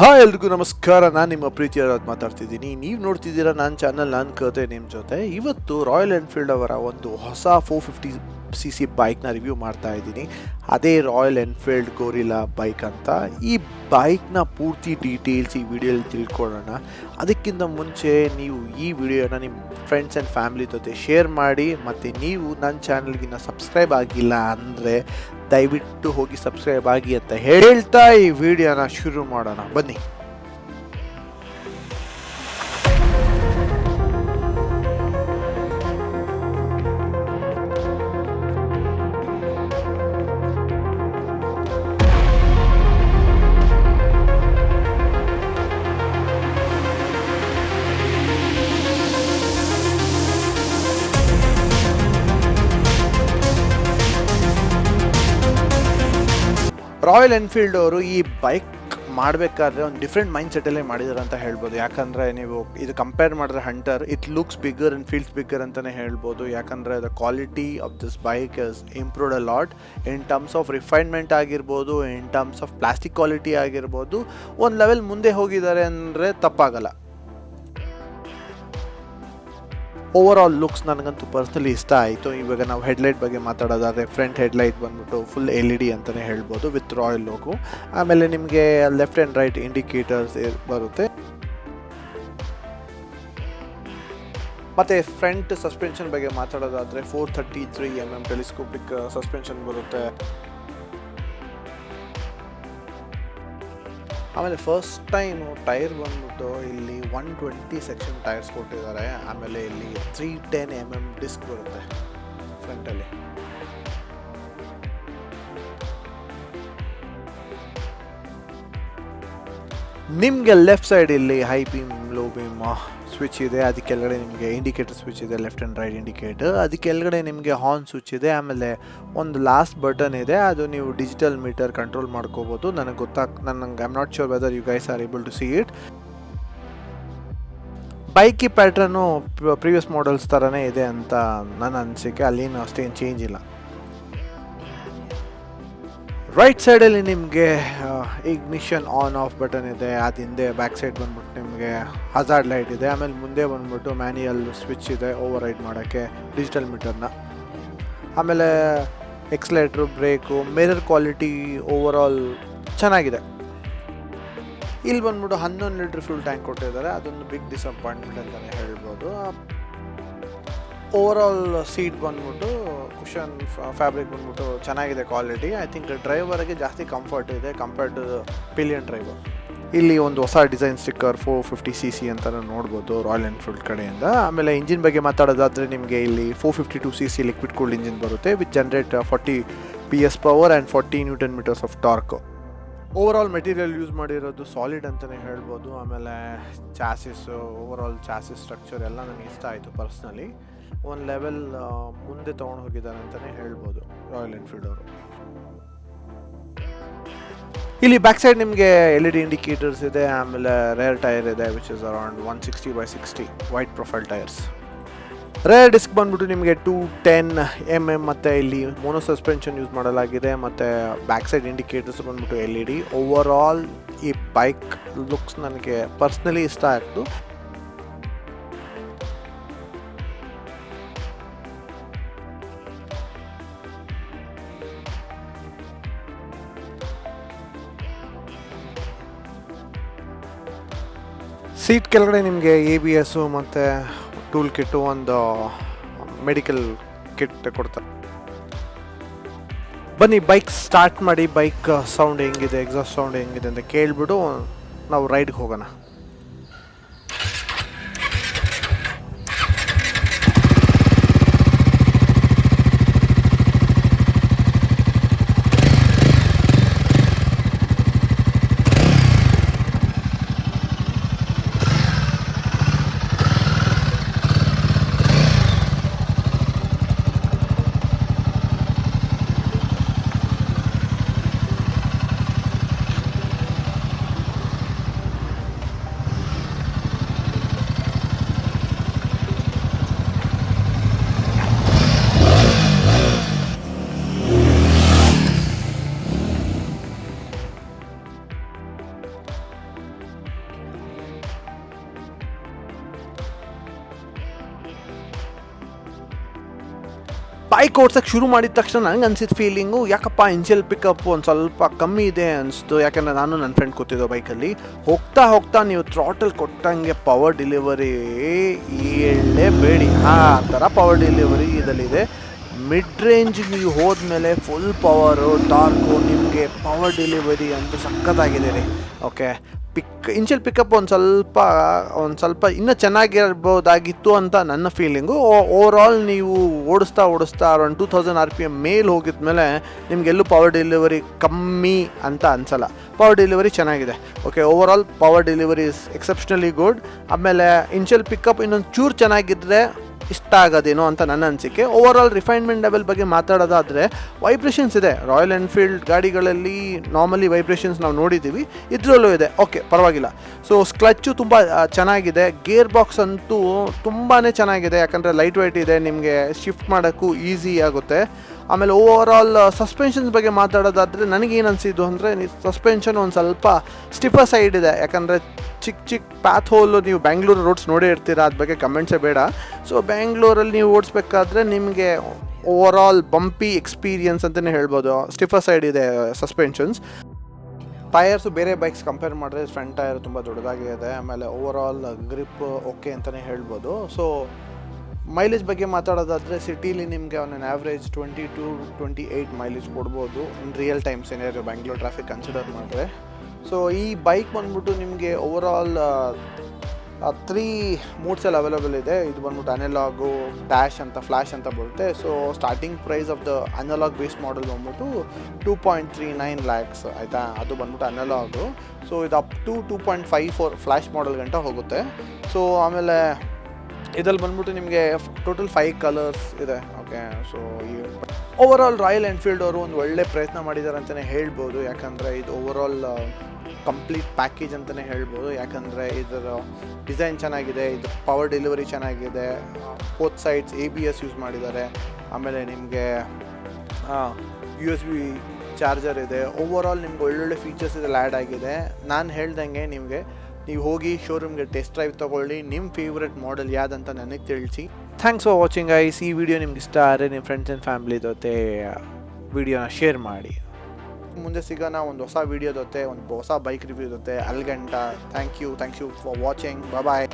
Hi ಎಲ್ರಿಗೂ ನಮಸ್ಕಾರ. ನಾನು ನಿಮ್ಮ ಪ್ರೀತಿಯ ಮಾತಾಡ್ತಿದ್ದೀನಿ. ನೀವು ನೋಡ್ತಿದ್ದೀರಾ ನನ್ನ ಚಾನಲ್ ನನ್ನ ಕತೆ ನಿಮ್ಮ ಜೊತೆ. ಇವತ್ತು ರಾಯಲ್ ಎನ್ಫೀಲ್ಡ್ ಅವರ ಒಂದು ಹೊಸ ಫೋರ್ ಫಿಫ್ಟಿ ಸಿ ಸಿ ಬೈಕ್ನ ರಿವ್ಯೂ ಮಾಡ್ತಾ ಇದ್ದೀನಿ. ಅದೇ ರಾಯಲ್ ಎನ್ಫೀಲ್ಡ್ ಗೋರಿಲಾ ಬೈಕ್ ಅಂತ. ಈ ಬೈಕ್ನ ಪೂರ್ತಿ ಡೀಟೇಲ್ಸ್ ಈ ವಿಡಿಯೋಲಿ ತಿಳ್ಕೊಳ್ಳೋಣ. ಅದಕ್ಕಿಂತ ಮುಂಚೆ ನೀವು ಈ ವಿಡಿಯೋನ ನಿಮ್ಮ ಫ್ರೆಂಡ್ಸ್ ಆ್ಯಂಡ್ ಫ್ಯಾಮಿಲಿ ಜೊತೆ ಶೇರ್ ಮಾಡಿ, ಮತ್ತು ನೀವು ನನ್ನ ಚಾನಲ್ಗಿನ್ನ ಸಬ್ಸ್ಕ್ರೈಬ್ ಆಗಿಲ್ಲ ಅಂದರೆ ದಯವಿಟ್ಟು ಹೋಗಿ ಸಬ್ಸ್ಕ್ರೈಬ್ ಆಗಿ ಅಂತ ಹೇಳ್ತಾ ಈ ವಿಡಿಯೋನ ಶುರು ಮಾಡೋಣ. ಬನ್ನಿ. ರಾಯಲ್ ಎನ್ಫೀಲ್ಡ್ ಅವರು ಈ ಬೈಕ್ ಮಾಡಬೇಕಾದ್ರೆ ಒಂದು ಡಿಫ್ರೆಂಟ್ ಮೈಂಡ್ ಸೆಟ್ಟಲ್ಲೇ ಮಾಡಿದ್ದಾರೆ ಅಂತ ಹೇಳ್ಬೋದು. ಯಾಕಂದರೆ ನೀವು ಇದು ಕಂಪೇರ್ ಮಾಡಿದ್ರೆ Hunter it looks bigger and feels bigger ಅಂತಲೇ ಹೇಳ್ಬೋದು. ಯಾಕಂದರೆ the quality of this bike is improved a lot in terms of refinement ಆಗಿರ್ಬೋದು in terms of plastic quality ಆಗಿರ್ಬೋದು. ಒಂದು ಲೆವೆಲ್ ಮುಂದೆ ಹೋಗಿದ್ದಾರೆ ಅಂದರೆ ತಪ್ಪಾಗಲ್ಲ. ಓವರ್ ಆಲ್ ಲುಕ್ಸ್ ನನಗಂತೂ ಪರ್ಸ್ನಲಿ ಇಷ್ಟ ಆಯಿತು. ಇವಾಗ ನಾವು ಹೆಡ್ಲೈಟ್ ಬಗ್ಗೆ ಮಾತಾಡೋದಾದರೆ ಫ್ರಂಟ್ ಹೆಡ್ಲೈಟ್ ಬಂದ್ಬಿಟ್ಟು ಫುಲ್ ಎಲ್ ಇ ಡಿ ಅಂತಲೇ ಹೇಳ್ಬೋದು ವಿತ್ ರಾಯಲ್ ಲೋಗು ಆಮೇಲೆ ನಿಮಗೆ ಲೆಫ್ಟ್ ಆ್ಯಂಡ್ ರೈಟ್ ಇಂಡಿಕೇಟರ್ಸ್ ಬರುತ್ತೆ. ಮತ್ತು ಫ್ರಂಟ್ ಸಸ್ಪೆನ್ಷನ್ ಬಗ್ಗೆ ಮಾತಾಡೋದಾದರೆ four thirty three M M telescopic suspension ಬರುತ್ತೆ. ಆಮೇಲೆ ಫಸ್ಟ್ ಟೈಮು ಟೈರ್ ಬಂದ್ಬಿಟ್ಟು ಇಲ್ಲಿ ಒನ್ ಟ್ವೆಂಟಿ ಸೆಕ್ಷನ್ ಟೈರ್ಸ್ ಕೊಟ್ಟಿದ್ದಾರೆ. ಆಮೇಲೆ ಇಲ್ಲಿ three ten M M disc ಬರುತ್ತೆ ಫ್ರಂಟಲ್ಲಿ ನಿಮಗೆ ಲೆಫ್ಟ್ ಸೈಡ್ ಇಲ್ಲಿ high beam low beam switch ಇದೆ, ಅದಕ್ಕೆ ಕೆಳಗಡೆ ನಿಮಗೆ ಇಂಡಿಕೇಟರ್ ಸ್ವಿಚ್ ಇದೆ ಲೆಫ್ಟ್ ಆ್ಯಂಡ್ ರೈಟ್ ಇಂಡಿಕೇಟರ್ ಅದಕ್ಕೆ ಕೆಳಗಡೆ ನಿಮಗೆ ಹಾರ್ನ್ ಸ್ವಿಚ್ ಇದೆ, ಆಮೇಲೆ ಒಂದು ಲಾಸ್ಟ್ ಬಟನ್ ಇದೆ, ಅದು ನೀವು ಡಿಜಿಟಲ್ ಮೀಟರ್ ಕಂಟ್ರೋಲ್ ಮಾಡ್ಕೋಬೋದು. ನನಗೆ ಗೊತ್ತಾಗ್ ನನಗೆ am not sure whether you guys are able to see it ಬೈಕಿ pattern previous models ಥರನೇ ಇದೆ ಅಂತ ನನ್ನ ಅನಿಸಿಕೆ, ಅಲ್ಲೇನು ಅಷ್ಟೇನು ಚೇಂಜ್ ಇಲ್ಲ. ರೈಟ್ ಸೈಡಲ್ಲಿ ನಿಮಗೆ ಇಗ್ನಿಷನ್ ಆನ್ ಆಫ್ ಬಟನ್ ಇದೆ, ಅದು ಹಿಂದೆ ಬ್ಯಾಕ್ ಸೈಡ್ ಬಂದ್ಬಿಟ್ಟು ನಿಮಗೆ ಹಜಾರ್ಡ್ ಲೈಟ್ ಇದೆ, ಆಮೇಲೆ ಮುಂದೆ ಬಂದ್ಬಿಟ್ಟು ಮ್ಯಾನ್ಯಲ್ ಸ್ವಿಚ್ ಇದೆ ಓವರ್ ರೈಡ್ ಮಾಡೋಕ್ಕೆ ಡಿಜಿಟಲ್ ಮೀಟರ್ನ ಆಮೇಲೆ accelerator brake mirror quality over ಚೆನ್ನಾಗಿದೆ. ಇಲ್ಲಿ ಬಂದ್ಬಿಟ್ಟು ಹನ್ನೊಂದು ಲೀಟ್ರ್ ಫ್ಯೂಲ್ ಟ್ಯಾಂಕ್ ಕೊಟ್ಟಿದ್ದಾರೆ, ಅದೊಂದು ಬಿಗ್ ಡಿಸಪಾಯಿಂಟ್ಮೆಂಟ್ ಅಂತಲೇ ಹೇಳ್ಬೋದು. ಓವರ್ ಸೀಟ್ ಬಂದ್ಬಿಟ್ಟು ಕುಷನ್ ಫ್ಯಾಬ್ರಿಕ್ ಬಂದ್ಬಿಟ್ಟು ಚೆನ್ನಾಗಿದೆ ಕ್ವಾಲಿಟಿ ಐ ಥಿಂಕ್ ಡ್ರೈವರ್ಗೆ ಜಾಸ್ತಿ ಕಂಫರ್ಟ್ ಇದೆ ಕಂಪೇರ್ ಟು ಪಿಲಿಯನ್ ಡ್ರೈವರ್ ಇಲ್ಲಿ ಒಂದು ಹೊಸ design sticker four fifty C C ಅಂತ ನೋಡ್ಬೋದು ರಾಯಲ್ ಎನ್ಫೀಲ್ಡ್ ಕಡೆಯಿಂದ. ಆಮೇಲೆ ಇಂಜಿನ್ ಬಗ್ಗೆ ಮಾತಾಡೋದಾದರೆ ನಿಮಗೆ ಇಲ್ಲಿ four fifty two C C liquid cool engine ಬರುತ್ತೆ with generate forty P S power and forty newton meters of torque over all material use ಮಾಡಿರೋದು ಸಾಲಿಡ್ ಅಂತಲೇ ಹೇಳ್ಬೋದು. ಆಮೇಲೆ chassis over all chassis structure ಎಲ್ಲ ನನಗೆ ಇಷ್ಟ ಆಯಿತು ಪರ್ಸ್ನಲಿ ಒಂದು ಲೆವೆಲ್ ಮುಂದೆ ತೊಗೊಂಡು ಹೋಗಿದ್ದಾರೆ ಅಂತಲೇ ಹೇಳ್ಬೋದು ರಾಯಲ್ ಎನ್ಫೀಲ್ಡ್ ಅವರು. ಇಲ್ಲಿ ಬ್ಯಾಕ್ ಸೈಡ್ ನಿಮಗೆ ಎಲ್ ಇ ಡಿ ಇಂಡಿಕೇಟರ್ಸ್ ಇದೆ, ಆಮೇಲೆ ರೇರ್ ಟೈರ್ ಇದೆ which is around one sixty by sixty wide profile tyres rear disc ಬಂದ್ಬಿಟ್ಟು ನಿಮಗೆ ಟೂ ಟೆನ್ ಎಂ ಎಂ ಮತ್ತು ಇಲ್ಲಿ ಮೋನೋ ಸಸ್ಪೆನ್ಷನ್ ಯೂಸ್ ಮಾಡಲಾಗಿದೆ, ಮತ್ತು ಬ್ಯಾಕ್ ಸೈಡ್ ಇಂಡಿಕೇಟರ್ಸ್ ಬಂದ್ಬಿಟ್ಟು L E D over all ಈ ಬೈಕ್ ಲುಕ್ಸ್ ನನಗೆ ಪರ್ಸ್ನಲಿ ಇಷ್ಟ ಆಯಿತು ಸೀಟ್ ಕೆಳಗಡೆ ನಿಮಗೆ ಎ ಬಿ ಎಸ್ಸು ಮತ್ತು ಟೂಲ್ ಕಿಟ್ಟು ಒಂದು ಮೆಡಿಕಲ್ ಕಿಟ್ ಕೊಡ್ತಾರೆ. ಬನ್ನಿ ಬೈಕ್ ಸ್ಟಾರ್ಟ್ ಮಾಡಿ ಬೈಕ್ ಸೌಂಡ್ ಹೆಂಗಿದೆ ಎಕ್ಸಾಸ್ಟ್ ಸೌಂಡ್ ಹೆಂಗಿದೆ ಅಂತ ಕೇಳಿಬಿಟ್ಟು ನಾವು ರೈಡ್ಗೆ ಹೋಗೋಣ. ಬೈಕ್ ಓಡ್ಸೋಕ್ಕೆ ಶುರು ಮಾಡಿದ ತಕ್ಷಣ ನನಗೆ ಅನಿಸಿದ ಫೀಲಿಂಗು ಯಾಕಪ್ಪ ಇಂಜಿಲ್ ಪಿಕಪ್ ಒಂದು ಸ್ವಲ್ಪ ಕಮ್ಮಿ ಇದೆ ಅನಿಸ್ತು. ಯಾಕಂದರೆ ನಾನು ನನ್ನ ಫ್ರೆಂಡ್ ಕೂತಿದ್ದೆ ಬೈಕಲ್ಲಿ ಹೋಗ್ತಾ ಹೋಗ್ತಾ ನೀವು ಥ್ರಾಟಲ್ ಕೊಟ್ಟಂಗೆ ಪವರ್ ಡೆಲಿವರಿ ಹೇಳಲೇಬೇಡಿ ಆ ಥರ ಪವರ್ ಡೆಲಿವರಿ ಇದರಲ್ಲಿದೆ ಮಿಡ್ ರೇಂಜ್ ನೀವು ಹೋದ್ಮೇಲೆ ಫುಲ್ ಪವರು ಟಾರ್ಕು ನಿಮಗೆ ಪವರ್ ಡೆಲಿವರಿ ಅಂತೂ ಸಖತ್ತಾಗಿದೆ ರೀ. ಓಕೆ ಪಿಕ್ ಇನ್ಷಿಯಲ್ ಪಿಕಪ್ ಒಂದು ಸ್ವಲ್ಪ ಒಂದು ಸ್ವಲ್ಪ ಇನ್ನೂ ಚೆನ್ನಾಗಿರ್ಬೋದಾಗಿತ್ತು ಅಂತ ನನ್ನ ಫೀಲಿಂಗು ಓವರ್ ಆಲ್ ನೀವು ಓಡಿಸ್ತಾ ಓಡಿಸ್ತಾ around two thousand R P M ಮೇಲ್ ಹೋಗಿದ್ಮೇಲೆ ನಿಮಗೆಲ್ಲೂ ಪವರ್ ಡೆಲಿವರಿ ಕಮ್ಮಿ ಅಂತ ಅನ್ಸಲ್ಲ. ಪವರ್ ಡೆಲಿವರಿ ಚೆನ್ನಾಗಿದೆ. Okay over all power delivery is exceptionally good ಆಮೇಲೆ ಇನ್ಷಿಯಲ್ ಪಿಕಪ್ ಇನ್ನೊಂದು ಚೂರು ಚೆನ್ನಾಗಿದ್ದರೆ ಇಷ್ಟ ಆಗೋದೇನೋ ಅಂತ ನನ್ನ ಅನಿಸಿಕೆ. ಓವರ್ ಆಲ್ ರಿಫೈನ್ಮೆಂಟ್ ಲೆವೆಲ್ ಬಗ್ಗೆ ಮಾತಾಡೋದಾದರೆ ವೈಬ್ರೇಷನ್ಸ್ ಇದೆ. ರಾಯಲ್ ಎನ್ಫೀಲ್ಡ್ ಗಾಡಿಗಳಲ್ಲಿ ನಾರ್ಮಲಿ ವೈಬ್ರೇಷನ್ಸ್ ನಾವು ನೋಡಿದ್ದೀವಿ. ಇದರಲ್ಲೂ ಇದೆ. ಓಕೆ ಪರವಾಗಿಲ್ಲ. ಸೊ ಸ್ಕ್ಲಚ್ಚು ತುಂಬ ಚೆನ್ನಾಗಿದೆ. ಗೇರ್ ಬಾಕ್ಸ್ ಅಂತೂ ತುಂಬಾ ಚೆನ್ನಾಗಿದೆ. ಯಾಕಂದರೆ ಲೈಟ್ ವೈಟ್ ಇದೆ. ನಿಮಗೆ ಶಿಫ್ಟ್ ಮಾಡೋಕ್ಕೂ ಈಸಿ ಆಗುತ್ತೆ. ಆಮೇಲೆ ಓವರ್ ಸಸ್ಪೆನ್ಷನ್ಸ್ ಬಗ್ಗೆ ಮಾತಾಡೋದಾದರೆ ನನಗೇನು ಅನಿಸಿದ್ದು ಅಂದರೆ ಸಸ್ಪೆನ್ಷನ್ ಒಂದು ಸ್ವಲ್ಪ ಸ್ಟಿಫರ್ ಸೈಡ್ ಇದೆ. ಯಾಕಂದರೆ ಚಿಕ್ಕ ಚಿಕ್ಕ ಪ್ಯಾತ್ ಹೋಲು ನೀವು ಬ್ಯಾಂಗ್ಳೂರು ರೋಡ್ಸ್ ನೋಡೇ ಇರ್ತೀರ ಅದ್ರ ಬಗ್ಗೆ ಕಮೆಂಟ್ಸೇ ಬೇಡ. ಸೊ ಬ್ಯಾಂಗ್ಳೂರಲ್ಲಿ ನೀವು ಓಡಿಸ್ಬೇಕಾದ್ರೆ ನಿಮಗೆ ಓವರ್ ಆಲ್ ಬಂಪಿ ಎಕ್ಸ್ಪೀರಿಯನ್ಸ್ ಅಂತಲೇ ಹೇಳ್ಬೋದು. ಸ್ಟಿಫರ್ ಸೈಡ್ ಇದೆ ಸಸ್ಪೆನ್ಷನ್ಸ್ ಟೈರ್ಸು ಬೇರೆ ಬೈಕ್ಸ್ ಕಂಪೇರ್ ಮಾಡಿದ್ರೆ ಫ್ರಂಟ್ ಟೈರ್ ತುಂಬ ದೊಡ್ಡದಾಗಿದೆ, ಆಮೇಲೆ ಓವರ್ ಆಲ್ ಗ್ರಿಪ್ ಓಕೆ ಅಂತಲೇ ಹೇಳ್ಬೋದು. ಸೊ ಮೈಲೇಜ್ ಬಗ್ಗೆ ಮಾತಾಡೋದಾದರೆ ಸಿಟೀಲಿ ನಿಮಗೆ one on average twenty two twenty eight mileage ಕೊಡ್ಬೋದು ಇನ್ ರಿಯಲ್ ಟೈಮ್ ಏನಾದ್ರು ಬ್ಯಾಂಗ್ಳೂರ್ ಟ್ರಾಫಿಕ್ ಕನ್ಸಿಡರ್ ಮಾಡಿದ್ರೆ. ಸೊ ಈ ಬೈಕ್ ಬಂದ್ಬಿಟ್ಟು ನಿಮಗೆ ಓವರ್ ಆಲ್ ತ್ರೀ ಮೂಡ್ಸಲ್ಲಿ ಅವೈಲೇಬಲ್ ಇದೆ. ಇದು ಬಂದ್ಬಿಟ್ಟು ಅನಲಾಗು ಡ್ಯಾಶ್ ಅಂತ ಫ್ಲ್ಯಾಶ್ ಅಂತ ಬರುತ್ತೆ. So starting price of the analogue base model ಬಂದ್ಬಿಟ್ಟು two point three nine lakhs ಆಯಿತಾ? ಅದು ಬಂದ್ಬಿಟ್ಟು ಅನಲಾಗು ಸೊ ಇದು up to two point five four flash model ಗಂಟ ಹೋಗುತ್ತೆ. ಸೊ ಆಮೇಲೆ ಇದ್ರಲ್ಲಿ ಬಂದ್ಬಿಟ್ಟು ನಿಮಗೆ ಟೋಟಲ್ ಫೈವ್ ಕಲರ್ಸ್ ಇದೆ. ಓಕೆ ಸೊ ಈ ಓವರ್ ಆಲ್ ರಾಯಲ್ ಎನ್ಫೀಲ್ಡ್ ಅವರು ಒಂದು ಒಳ್ಳೆ ಪ್ರಯತ್ನ ಮಾಡಿದ್ದಾರೆ ಅಂತಲೇ ಹೇಳ್ಬೋದು. ಯಾಕಂದರೆ ಇದು ಓವರ್ ಆಲ್ ಕಂಪ್ಲೀಟ್ ಪ್ಯಾಕೇಜ್ ಅಂತಲೇ ಹೇಳ್ಬೋದು. ಯಾಕಂದರೆ ಇದರ ಡಿಸೈನ್ ಚೆನ್ನಾಗಿದೆ, ಇದು ಪವರ್ ಡೆಲಿವರಿ ಚೆನ್ನಾಗಿದೆ. Both sides A B S use ಮಾಡಿದ್ದಾರೆ. ಆಮೇಲೆ ನಿಮಗೆ ಯು ಎಸ್ ಬಿ ಚಾರ್ಜರ್ ಇದೆ. ಓವರ್ ಆಲ್ ನಿಮ್ಗೆ ಒಳ್ಳೊಳ್ಳೆ ಫೀಚರ್ಸ್ ಇದೆಲ್ಲ ಆ್ಯಡ್ ಆಗಿದೆ. ನಾನು ಹೇಳ್ದಂಗೆ ನಿಮಗೆ, ನೀವು ಹೋಗಿ ಶೋರೂಮ್ಗೆ ಟೆಸ್ಟ್ ಡ್ರೈವ್ ತೊಗೊಳ್ಳಿ. ನಿಮ್ಮ ಫೇವ್ರೆಟ್ ಮಾಡೆಲ್ ಯಾವ್ದಂತ ನನಗೆ ತಿಳಿಸಿ. ಥ್ಯಾಂಕ್ಸ್ ಫಾರ್ ವಾಚಿಂಗ್ ಐಸ್ ಈ ವಿಡಿಯೋ ನಿಮ್ಗೆ ಇಷ್ಟ ಆದರೆ ನಿಮ್ಮ ಫ್ರೆಂಡ್ಸ್ ಆ್ಯಂಡ್ ಫ್ಯಾಮ್ಲಿ ಜೊತೆ ವಿಡಿಯೋನ ಶೇರ್ ಮಾಡಿ. ಮುಂದೆ ಸಿಗೋಣ ಒಂದು ಹೊಸ ವಿಡಿಯೋ ಜೊತೆ, ಒಂದು ಹೊಸ ಬೈಕ್ ರಿವ್ಯೂ ಜೊತೆ. ಅಲ್ಗಂಟ thank you thank you for watching bye